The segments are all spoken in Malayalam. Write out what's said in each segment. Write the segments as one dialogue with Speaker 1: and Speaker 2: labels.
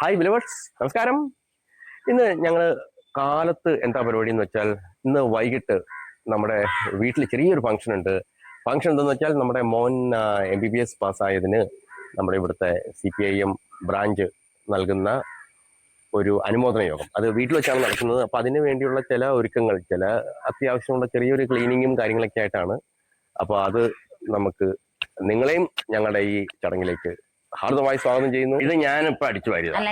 Speaker 1: ഹായ് ബിലവേഴ്സ് നമസ്കാരം. ഇന്ന് ഞങ്ങൾ കാലത്ത് എന്താ പരിപാടി എന്ന് വെച്ചാൽ ഇന്ന് വൈകിട്ട് നമ്മുടെ വീട്ടിൽ ചെറിയൊരു ഫംഗ്ഷൻ ഉണ്ട്. ഫംഗ്ഷൻ എന്തെന്ന് വെച്ചാൽ നമ്മുടെ മോൻ എം ബി ബി എസ് പാസ്സായതിന് നമ്മുടെ ഇവിടുത്തെ C P I M branch നൽകുന്ന ഒരു അനുമോദന യോഗം. അത് വീട്ടിൽ വെച്ചാണ് നടക്കുന്നത്. അപ്പോൾ അതിന് വേണ്ടിയുള്ള ചില ഒരുക്കങ്ങൾ ചില അത്യാവശ്യമുള്ള ചെറിയൊരു ക്ലീനിങ്ങും കാര്യങ്ങളൊക്കെ ആയിട്ടാണ്. അപ്പോൾ അത് നമുക്ക് നിങ്ങളെയും ഞങ്ങളുടെ ഈ ചടങ്ങിലേക്ക് ഹാർദമായി സ്വാഗതം ചെയ്യുന്നു. ഇത് ഞാനിപ്പോ അടിച്ചു വാരിയതാണ്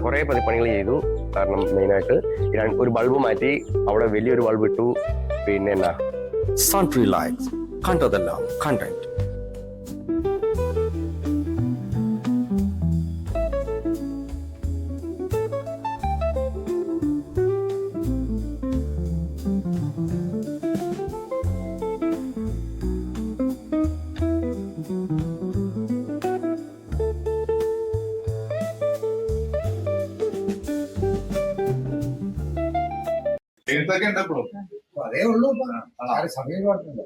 Speaker 1: കുറേ പണികൾ ചെയ്തു കാരണം മെയിനായിട്ട് ഒരു ബൾബ് മാറ്റി അവിടെ വലിയൊരു ബൾബ് ഇട്ടു പിന്നെ എന്നാ
Speaker 2: സൺട്രി ലൈറ്റ്സ് കണ്ടതെല്ലാം
Speaker 3: എഴുത്തൊക്കെ ഉണ്ടപ്പോ
Speaker 4: അതേ ഉള്ളൂ. ആരും സമയം പറഞ്ഞില്ല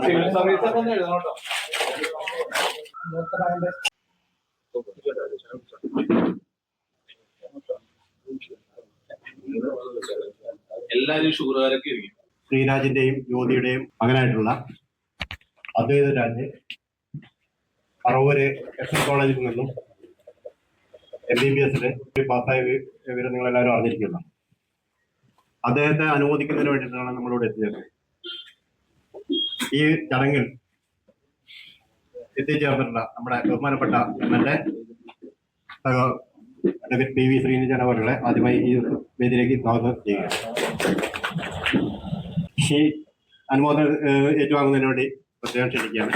Speaker 3: സിവിൽ സർവീസ് ഒക്കെ ഒന്ന് എഴുതണം കേട്ടോ.
Speaker 4: മൂത്തനാന്റെ
Speaker 3: എല്ലാരും ഷുഗറുകാരൊക്കെ ഇരിക്കും
Speaker 5: ശ്രീരാജിന്റെയും ജ്യോതിയുടെയും മകനായിട്ടുള്ള അദ്വൈത രാജ് പറവൂര് എസ് എൻ കോളേജിൽ നിന്നും എം ബി ബി എസിന് പാസ്സായ വിവരം നിങ്ങൾ എല്ലാവരും അറിഞ്ഞിരിക്കുന്നു അദ്ദേഹത്തെ അനുമോദിക്കുന്നതിന് വേണ്ടിയിട്ടാണ് നമ്മളോട് എത്തിയത് ഈ ചടങ്ങിൽ എത്തിച്ചേർന്നിട്ടുള്ള നമ്മുടെ ബഹുമാനപ്പെട്ട M L A P V Srinijan അവരുടെ ആദ്യമായി ഈ വേദിയിലേക്ക് സ്വാഗതം ചെയ്യുക ഈ അനുമോദനം ഏറ്റുവാങ്ങുന്നതിന് വേണ്ടി പ്രത്യേകം ക്ഷണിക്കുകയാണ്.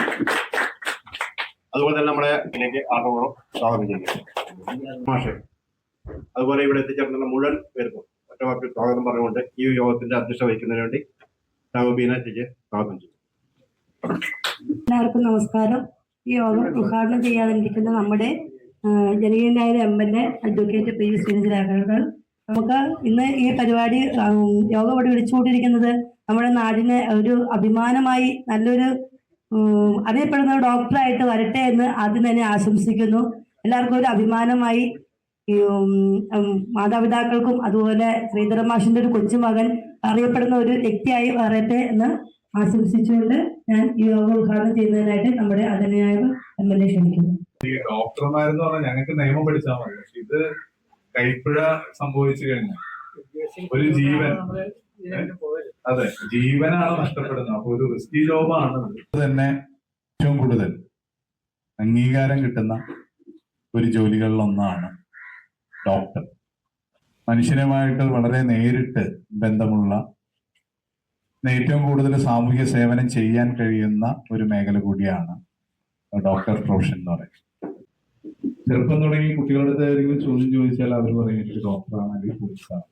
Speaker 5: അതുപോലെ തന്നെ നമ്മുടെ ഇതിലേക്ക് ആർവോളം സ്വാഗതം ചെയ്യുന്നു അതുപോലെ ഇവിടെ എത്തിച്ചേർന്നുള്ള മുഴുവൻ പേർക്കും വാക്കിൽ സ്വാഗതം പറഞ്ഞുകൊണ്ട് ഈ യോഗത്തിന്റെ അധ്യക്ഷത വഹിക്കുന്നതിന് വേണ്ടി ബീന ചേച്ചിയെ സ്വാഗതം ചെയ്യും
Speaker 6: എല്ലാവർക്കും നമസ്കാരം. ഈ യോഗം ഉദ്ഘാടനം ചെയ്യാതിരിക്കുന്ന നമ്മുടെ ജനകീയനായ M L A advocate P V ശ്രീനിധരാഘവൻ നമുക്ക് ഇന്ന് ഈ പരിപാടി യോഗം ഇവിടെ വിളിച്ചുകൊണ്ടിരിക്കുന്നത് നമ്മുടെ നാടിന് ഒരു അഭിമാനമായി നല്ലൊരു അറിയപ്പെടുന്ന ഡോക്ടറായിട്ട് വരട്ടെ എന്ന് ആദ്യം തന്നെ ആശംസിക്കുന്നു. എല്ലാവർക്കും ഒരു അഭിമാനമായി മാതാപിതാക്കൾക്കും അതുപോലെ ശ്രീധര മാഷിന്റെ ഒരു കൊച്ചുമകൻ അറിയപ്പെടുന്ന ഒരു വ്യക്തിയായി വരട്ടെ എന്ന് ആശംസിച്ചുകൊണ്ട് ഞാൻ ഈ യോഗം ഉദ്ഘാടനം ചെയ്യുന്നതിനായിട്ട് നമ്മുടെ അതിനായ എം എൽ എ ക്ഷണിക്കുന്നു.
Speaker 3: ഈ ഡോക്ടർമാരെന്ന് പറഞ്ഞാൽ ഞങ്ങൾക്ക് നിയമം പഠിച്ചാൽ മതി. പക്ഷെ ഇത് കൈപ്പിഴ സംഭവിച്ചു കഴിഞ്ഞാൽ ഒരു ജീവൻ. അതെ ജീവനാണ് നഷ്ടപ്പെടുന്നത്. അപ്പൊ ഒരു റിസ്കി ജോബാണ് തന്നെ ഏറ്റവും കൂടുതൽ അംഗീകാരം കിട്ടുന്ന ഒരു ജോലികളിൽ ഒന്നാണ് ഡോക്ടർ. മനുഷ്യനുമായിട്ട് വളരെ നേരിട്ട് ബന്ധമുള്ള ഏറ്റവും കൂടുതൽ സാമൂഹ്യ സേവനം ചെയ്യാൻ കഴിയുന്ന ഒരു മേഖല കൂടിയാണ് ഡോക്ടർ പ്രൊഫഷൻ എന്ന് പറയുന്നത്. ചെറുപ്പം തുടങ്ങി കുട്ടികളുടെ ഏതെങ്കിലും ചോദ്യം ചോദിച്ചാൽ അവർ പറയും എനിക്ക് ഡോക്ടറാണ് അല്ലെങ്കിൽ പോലീസാണ്.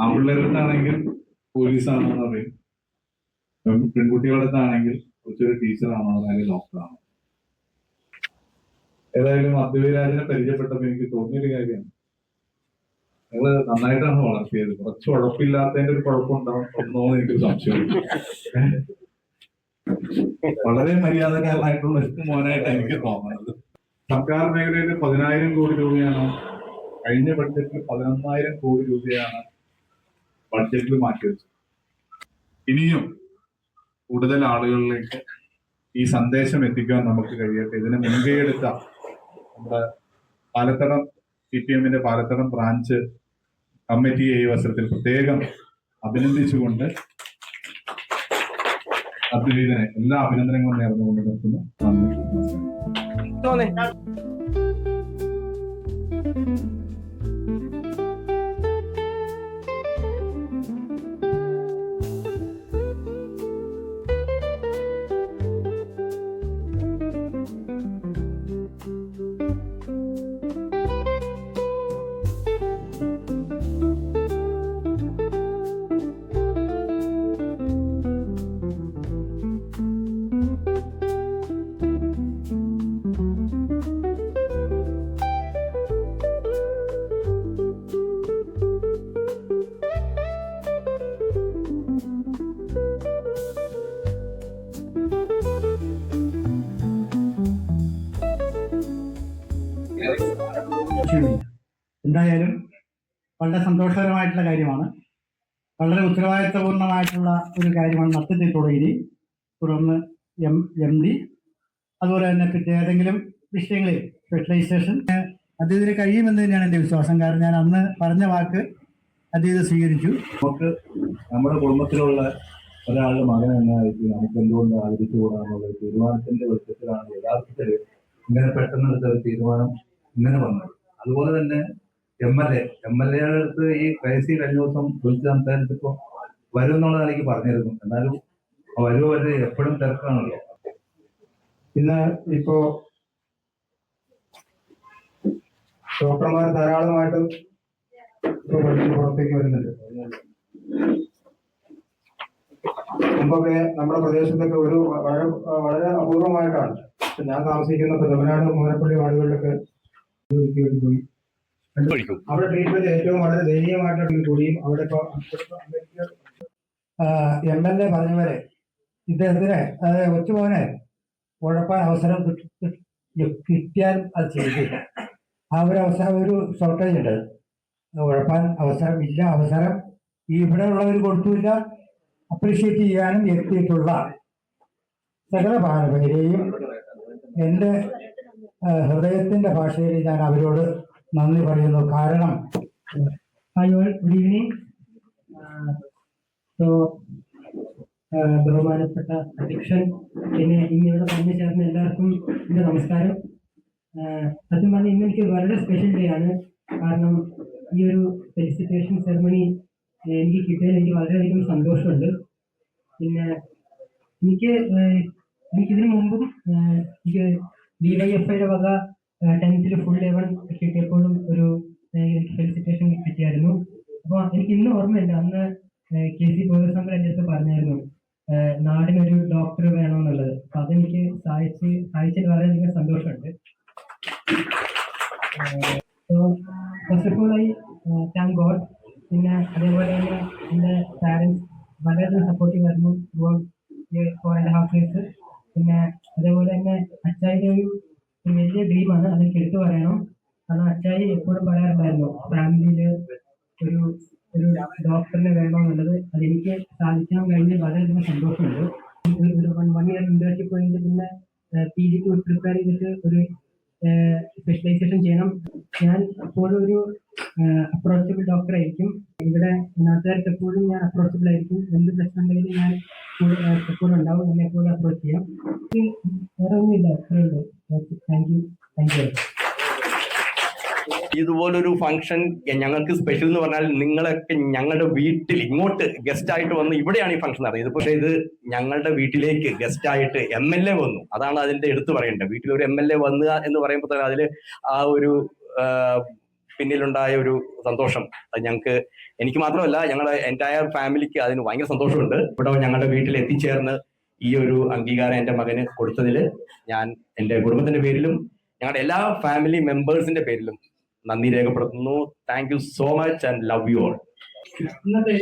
Speaker 3: ആൺപിള്ളേരുടെ അടുത്താണെങ്കിൽ പോലീസാണെന്ന് പറയും. പെൺ- പെൺകുട്ടികളുടെ അടുത്താണെങ്കിൽ കുറച്ചൊരു ടീച്ചറാണോ അല്ലെങ്കിൽ ഡോക്ടറാണോ? ഏതായാലും അദ്വൈരാജനെ പരിചയപ്പെട്ടപ്പോൾ എനിക്ക് തോന്നിയൊരു കാര്യമാണ്. നിങ്ങൾ നന്നായിട്ടാണ് വളർത്തിയത്. കുറച്ച് ഉഴപ്പില്ലാത്തതിന്റെ ഒരു കുഴപ്പമുണ്ടാവും എന്ന് എനിക്കൊരു സംശയം. വളരെ മര്യാദക്കാരനായിട്ടുള്ള ഒരു മോനായിട്ട് എനിക്ക് തോന്നുന്നത്. സർക്കാർ മേഖലയിൽ പതിനായിരം കോടി രൂപയാണ് കഴിഞ്ഞ ബഡ്ജറ്റിൽ പതിനൊന്നായിരം കോടി രൂപയാണ് ബഡ്ജറ്റിൽ മാറ്റിവെച്ചത് ഇനിയും കൂടുതൽ ആളുകളിലേക്ക് ഈ സന്ദേശം എത്തിക്കാൻ നമുക്ക് കഴിയട്ടെ. ഇതിനെ മുൻകൈ എടുത്ത നമ്മുടെ പാലത്തടം സി പി എമ്മിന്റെ പാലത്തടം ബ്രാഞ്ച് കമ്മിറ്റിയെ ഈ അവസരത്തിൽ പ്രത്യേകം അഭിനന്ദിച്ചുകൊണ്ട് അദ്വൈതനെ എല്ലാ അഭിനന്ദനങ്ങളും നേർന്നുകൊണ്ട് നിർത്തുന്നു. നന്ദി. നമസ്കാരം
Speaker 7: എന്തായാലും വളരെ സന്തോഷകരമായിട്ടുള്ള കാര്യമാണ്. വളരെ ഉത്തരവാദിത്വപൂർണമായിട്ടുള്ള ഒരു കാര്യമാണ് നത്തത്തിൽ തുടങ്ങി. തുടർന്ന് എം എം ഡി. അതുപോലെ തന്നെ പിന്നെ ഏതെങ്കിലും വിഷയങ്ങളിൽ സ്പെഷ്യലൈസേഷൻ അദ്ദേഹത്തിന് കഴിയുമെന്ന് തന്നെയാണ് എന്റെ വിശ്വാസം. കാരണം ഞാൻ അന്ന് പറഞ്ഞ വാക്ക് അദ്ദേഹം സ്വീകരിച്ചു.
Speaker 3: നമുക്ക് നമ്മുടെ കുടുംബത്തിലുള്ള ഒരാളുടെ മകൻ എന്നായിരിക്കും നമുക്ക് എന്തുകൊണ്ട് ആദരിച്ചുകൂടാന്നുള്ള കൂടാന്നുള്ള തീരുമാനത്തിന്റെ വെളിച്ചത്തിലാണ് യഥാർത്ഥത്തിൽ ഇങ്ങനെ പെട്ടെന്ന് എടുത്ത ഒരു തീരുമാനം ഇങ്ങനെ വന്നത്. അതുപോലെ തന്നെ M L A M L എയുടെ അടുത്ത് ഈ ക്രൈസി കഴിഞ്ഞ ദിവസം വിളിച്ച് സംസാരിച്ചപ്പോൾ വരും എന്നുള്ളത് എനിക്ക് പറഞ്ഞിരുന്നു. എന്നാലും വരുമോ വരെ എപ്പോഴും തിരക്കാണല്ലോ.
Speaker 7: ഇന്ന് ഇപ്പോ ഡോക്ടർമാർ ധാരാളമായിട്ട് ഇപ്പൊ പഠിച്ച് പുറത്തേക്ക് വരുന്നുണ്ട്. മുമ്പൊക്കെ നമ്മുടെ പ്രദേശത്തൊക്കെ ഒരു വളരെ വളരെ അപൂർവമായിട്ടാണ്. ഞാൻ താമസിക്കുന്ന തമിഴ്നാട് മൂലപ്പള്ളി വാർഡുകളിലൊക്കെ അവിടെ ട്രീറ്റ്മെന്റ് ഏറ്റവും വളരെ ദയനീയമായിട്ടുള്ള കൂടിയും അവിടെ ഇപ്പൊ എം എൽ എ പറഞ്ഞവരെ ഇദ്ദേഹത്തിന് അതായത് ഒറ്റമോനെ ഉഴപ്പാൻ അവസരം കിട്ടി- കിട്ടി- കിട്ടിയാൽ അത് ചെയ്തില്ല ആ ഒരു അവസരം ഒരു ഷോർട്ടേജ് ഉണ്ട്. ഉഴപ്പാൻ അവസരം ഇല്ല അവസരം ഈ ഇവിടെ ഉള്ളവർ കൊടുത്തില്ല അപ്രീഷിയേറ്റ് ചെയ്യാനും എത്തിയിട്ടുള്ള സകല എന്റെ ആ, ഹൃദയത്തിന്റെ ഭാഷയിൽ ഞാൻ അവരോട് നന്ദി പറയുന്നു. കാരണം ഹായ് ഗുഡ് ഈവനിങ് ബഹുമാനപ്പെട്ട അധ്യക്ഷൻ പിന്നെ ഇന്നിവിടെ വന്നു ചേർന്ന എല്ലാവർക്കും എന്റെ നമസ്കാരം. സത്യം പറഞ്ഞാൽ ഇന്ന് എനിക്ക് വളരെ സ്പെഷ്യൽ ഡേ ആണ്. കാരണം ഈ ഒരു ഫെലിസിറ്റേഷൻ സെറമണി എനിക്ക് കിട്ടിയതിൽ എനിക്ക് വളരെയധികം സന്തോഷമുണ്ട്. പിന്നെ എനിക്ക് എനിക്കിതിനു മുമ്പും എനിക്ക് ഡി വൈ എഫ് ഐയുടെ വക ടെൻത്തിൽ ഫുൾ ലെവൻ കിട്ടിയപ്പോഴും ഒരു ഫെലിസിറ്റേഷൻ കിട്ടിയായിരുന്നു. അപ്പോൾ എനിക്ക് ഇന്ന് ഓർമ്മയില്ല അന്ന് കെ സി ബോധസംഘം എന്റെ അടുത്ത് പറഞ്ഞായിരുന്നു നാടിനൊരു ഡോക്ടർ വേണമെന്നുള്ളത്. അപ്പൊ അതെനിക്ക് സഹായിച്ച് സഹായിച്ചത് വളരെയധികം സന്തോഷമുണ്ട്. First of all I thank God പിന്നെ അതേപോലെ തന്നെ എന്റെ പാരൻസ് വളരെയധികം സപ്പോർട്ടീവ് ആയിരുന്നു ഫോർ ആൻഡ് ഹാഫ് ഇയേഴ്സ് പിന്നെ അതേപോലെ തന്നെ അച്ചായിന്റെ ഒരു വലിയ ഡ്രീമാണ് അതെനിക്ക് എടുത്തു പറയണം. കാരണം അച്ചായി എപ്പോഴും പറയാറുണ്ടായിരുന്നു ഫാമിലിയിൽ ഒരു ഒരു ഡോക്ടറിനെ വേണമെന്നുള്ളത് അതെനിക്ക് സാധിക്കാൻ കഴിഞ്ഞ് വളരെയധികം സന്തോഷമുണ്ട്. ഒരു വൺ വൺ ഇയർ ഇന്റേൺഷിപ്പ് കഴിഞ്ഞിട്ട് പിന്നെ പി ജിക്ക് പ്രിപ്പയർ ചെയ്തിട്ട് ഒരു സ്പെഷ്യലൈസേഷൻ ചെയ്യണം. ഞാൻ എപ്പോഴും ഒരു അപ്രോച്ചബിൾ ഡോക്ടർ ആയിരിക്കും. ഇവിടെ നാട്ടുകാർക്ക് എപ്പോഴും ഞാൻ അപ്രോച്ചബിൾ ആയിരിക്കും. എന്ത് പ്രശ്നം ഉണ്ടെങ്കിലും ഞാൻ എപ്പോഴും ഉണ്ടാവും. എന്നെ എപ്പോഴും അപ്രോച്ച് ചെയ്യാം. വേറെ ഒന്നുമില്ല. അത്രയുള്ളൂ താങ്ക് യു താങ്ക് യു
Speaker 8: ഇതുപോലൊരു ഫംഗ്ഷൻ ഞങ്ങൾക്ക് സ്പെഷ്യൽ എന്ന് പറഞ്ഞാൽ നിങ്ങളൊക്കെ ഞങ്ങളുടെ വീട്ടിൽ ഇങ്ങോട്ട് ഗസ്റ്റ് ആയിട്ട് വന്ന് ഇവിടെയാണ് ഈ ഫംഗ്ഷൻ നടന്നത് പക്ഷേ ഇത് ഞങ്ങളുടെ വീട്ടിലേക്ക് ഗസ്റ്റ് ആയിട്ട് എം എൽ എ വന്നു. അതാണ് അതിന്റെ എടുത്തു പറയേണ്ടത്. വീട്ടിൽ ഒരു എം എൽ എ വന്നുക എന്ന് പറയുമ്പോൾ തന്നെ അതിൽ ആ ഒരു പിന്നിലുണ്ടായ ഒരു സന്തോഷം. അത് ഞങ്ങൾക്ക് എനിക്ക് മാത്രമല്ല ഞങ്ങളുടെ എന്റയർ ഫാമിലിക്ക് അതിന് ഭയങ്കര സന്തോഷമുണ്ട്. ഇവിടെ ഞങ്ങളുടെ വീട്ടിൽ എത്തിച്ചേർന്ന് ഈ ഒരു അംഗീകാരം എന്റെ മകന് കൊടുത്തതിൽ ഞാൻ എന്റെ കുടുംബത്തിന്റെ പേരിലും ഞങ്ങളുടെ എല്ലാ ഫാമിലി മെമ്പേഴ്സിന്റെ പേരിലും നന്ദി രേഖപ്പെടുത്തുന്നു. Thank you so much and love you all
Speaker 7: ഇന്നത്തെ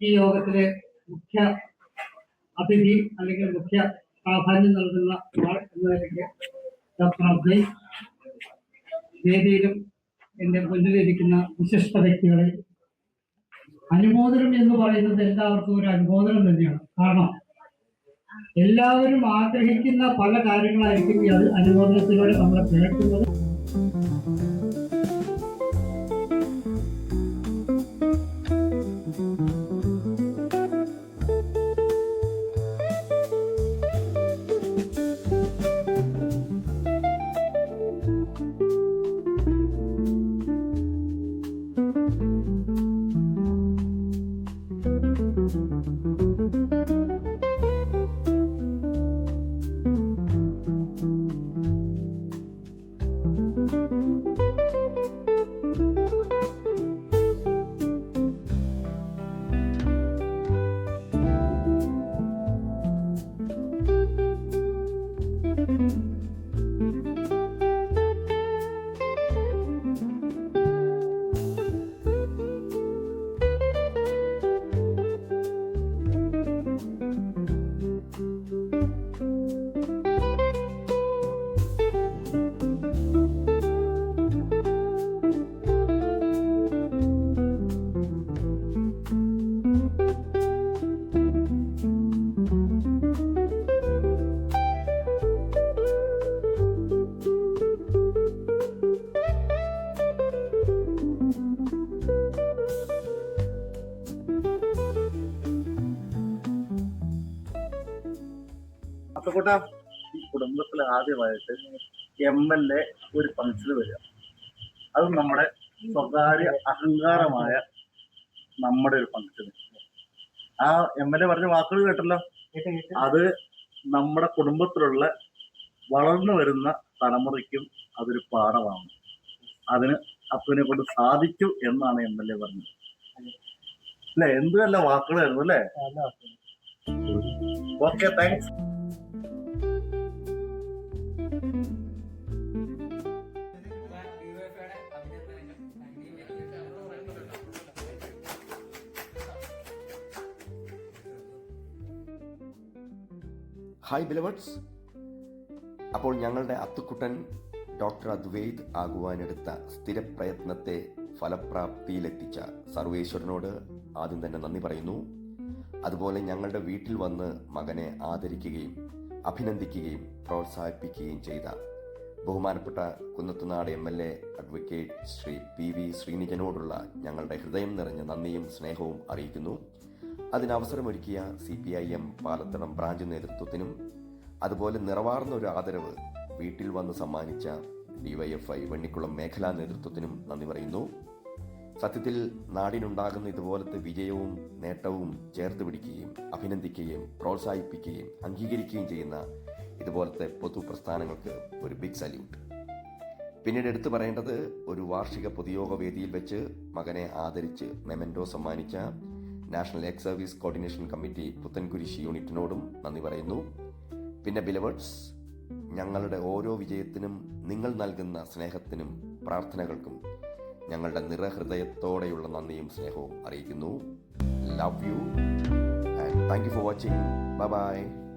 Speaker 7: ഈ യോഗത്തിലെ മുഖ്യ അതിഥി അല്ലെങ്കിൽ മുഖ്യ പ്രാധാന്യം നൽകുന്ന ആൾ എന്ന നിലയ്ക്ക് ഡോക്ടർ അബ്ദുൽ വേദിയിലും എന്റെ മുന്നിലിരിക്കുന്ന വിശിഷ്ട വ്യക്തികളെ അനുമോദനം എന്ന് പറയുന്നത് എല്ലാവർക്കും ഒരു അനുമോദനം തന്നെയാണ്. കാരണം എല്ലാവരും ആഗ്രഹിക്കുന്ന പല കാര്യങ്ങളായിരിക്കും ഈ അനുമോദനത്തിലൂടെ നമ്മളെ കേൾക്കുന്നത്
Speaker 9: thank you ആദ്യമായിട്ട് എം എൽ എ ഒരു ഫംഗ്ഷന് വരിക. അത് നമ്മുടെ സ്വകാര്യ അഹങ്കാരമായ നമ്മുടെ ഒരു ഫംഗ്ഷൻ ആ എം എൽ എ പറഞ്ഞ വാക്കുകൾ കേട്ടല്ലോ? അത് നമ്മുടെ കുടുംബത്തിലുള്ള വളർന്നു വരുന്ന തലമുറയ്ക്കും അതൊരു പാഠമാണ്. അതിന് അപ്പനെ കൊണ്ട് സാധിച്ചു എന്നാണ് എം എൽ എ പറഞ്ഞത്. അല്ലെ? എന്തുമല്ല വാക്കുകളായിരുന്നു അല്ലേ? ഓക്കെ താങ്ക്സ്
Speaker 2: ഹായ് ബിലവേഡ്സ് അപ്പോൾ ഞങ്ങളുടെ അത്തുക്കുട്ടൻ ഡോക്ടർ അദ്വൈത് ആകുവാനെടുത്ത സ്ഥിരപ്രയത്നത്തെ ഫലപ്രാപ്തിയിലെത്തിച്ച സർവേശ്വരനോട് ആദ്യം തന്നെ നന്ദി പറയുന്നു. അതുപോലെ ഞങ്ങളുടെ വീട്ടിൽ വന്ന് മകനെ ആദരിക്കുകയും അഭിനന്ദിക്കുകയും പ്രോത്സാഹിപ്പിക്കുകയും ചെയ്ത ബഹുമാനപ്പെട്ട Kunnathunad M L A advocate Sri P V ശ്രീനിജനോടുള്ള ഞങ്ങളുടെ ഹൃദയം നിറഞ്ഞ നന്ദിയും സ്നേഹവും അറിയിക്കുന്നു. അതിനവസരമൊരുക്കിയ സി പി ഐ എം പാലത്തണം ബ്രാഞ്ച് നേതൃത്വത്തിനും അതുപോലെ നിറവാർന്ന ഒരു ആദരവ് വീട്ടിൽ വന്ന് സമ്മാനിച്ച ഡിവൈഎഫ്ഐ വെണ്ണിക്കുളം മേഖലാ നേതൃത്വത്തിനും നന്ദി പറയുന്നു. സത്യത്തിൽ നാടിനുണ്ടാകുന്ന ഇതുപോലത്തെ വിജയവും നേട്ടവും ചേർത്ത് പിടിക്കുകയും അഭിനന്ദിക്കുകയും പ്രോത്സാഹിപ്പിക്കുകയും അംഗീകരിക്കുകയും ചെയ്യുന്ന ഇതുപോലത്തെ പൊതു പ്രസ്ഥാനങ്ങൾക്ക് ഒരു ബിഗ് സല്യൂട്ട് പിന്നീട് എടുത്തു പറയേണ്ടത് ഒരു വാർഷിക പൊതുയോഗ വേദിയിൽ വെച്ച് മകനെ ആദരിച്ച് മെമെൻഡോ സമ്മാനിച്ച National Ex Service Coordination Committee പുത്തൻകുരിശി യൂണിറ്റിനോടും നന്ദി പറയുന്നു. പിന്നെ ബിലവേഴ്സ് ഞങ്ങളുടെ ഓരോ വിജയത്തിനും നിങ്ങൾ നൽകുന്ന സ്നേഹത്തിനും പ്രാർത്ഥനകൾക്കും ഞങ്ങളുടെ നിറഹൃദയത്തോടെയുള്ള നന്ദിയും സ്നേഹവും അറിയിക്കുന്നു. Love you and thank you for watching bye bye